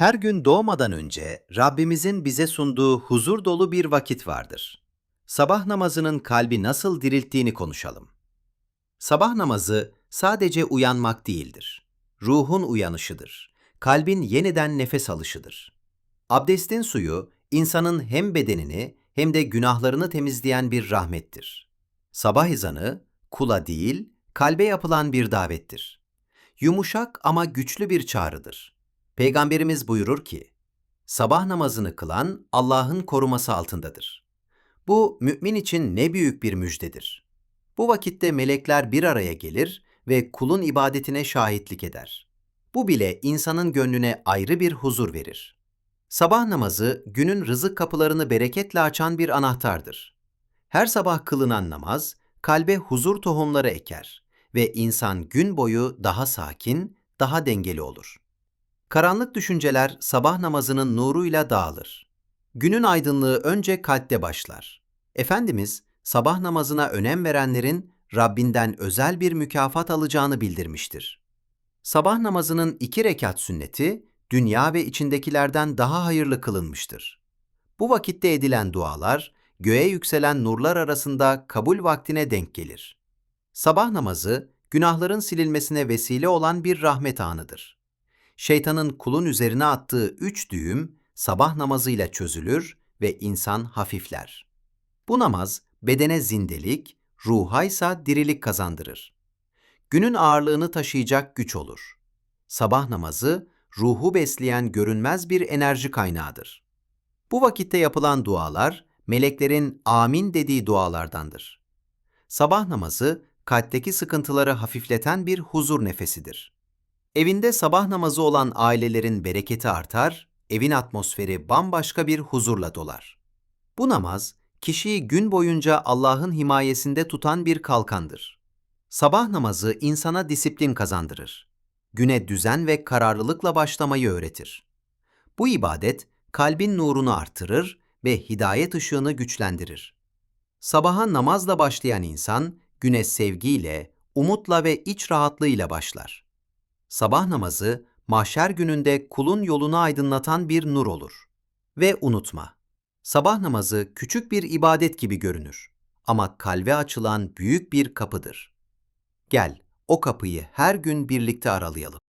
Her gün doğmadan önce Rabbimizin bize sunduğu huzur dolu bir vakit vardır. Sabah namazının kalbi nasıl dirilttiğini konuşalım. Sabah namazı sadece uyanmak değildir. Ruhun uyanışıdır. Kalbin yeniden nefes alışıdır. Abdestin suyu insanın hem bedenini hem de günahlarını temizleyen bir rahmettir. Sabah ezanı kula değil, kalbe yapılan bir davettir. Yumuşak ama güçlü bir çağrıdır. Peygamberimiz buyurur ki, sabah namazını kılan Allah'ın koruması altındadır. Bu mümin için ne büyük bir müjdedir. Bu vakitte melekler bir araya gelir ve kulun ibadetine şahitlik eder. Bu bile insanın gönlüne ayrı bir huzur verir. Sabah namazı günün rızık kapılarını bereketle açan bir anahtardır. Her sabah kılınan namaz kalbe huzur tohumları eker ve insan gün boyu daha sakin, daha dengeli olur. Karanlık düşünceler sabah namazının nuruyla dağılır. Günün aydınlığı önce kalpte başlar. Efendimiz sabah namazına önem verenlerin Rabbinden özel bir mükafat alacağını bildirmiştir. Sabah namazının iki rekat sünneti dünya ve içindekilerden daha hayırlı kılınmıştır. Bu vakitte edilen dualar göğe yükselen nurlar arasında kabul vaktine denk gelir. Sabah namazı günahların silinmesine vesile olan bir rahmet anıdır. Şeytanın kulun üzerine attığı üç düğüm sabah namazıyla çözülür ve insan hafifler. Bu namaz bedene zindelik, ruhaysa dirilik kazandırır. Günün ağırlığını taşıyacak güç olur. Sabah namazı ruhu besleyen görünmez bir enerji kaynağıdır. Bu vakitte yapılan dualar meleklerin amin dediği dualardandır. Sabah namazı kalpteki sıkıntıları hafifleten bir huzur nefesidir. Evinde sabah namazı olan ailelerin bereketi artar, evin atmosferi bambaşka bir huzurla dolar. Bu namaz, kişiyi gün boyunca Allah'ın himayesinde tutan bir kalkandır. Sabah namazı insana disiplin kazandırır. Güne düzen ve kararlılıkla başlamayı öğretir. Bu ibadet, kalbin nurunu artırır ve hidayet ışığını güçlendirir. Sabaha namazla başlayan insan, güne sevgiyle, umutla ve iç rahatlığıyla başlar. Sabah namazı, mahşer gününde kulun yolunu aydınlatan bir nur olur. Ve unutma, sabah namazı küçük bir ibadet gibi görünür ama kalbe açılan büyük bir kapıdır. Gel, o kapıyı her gün birlikte aralayalım.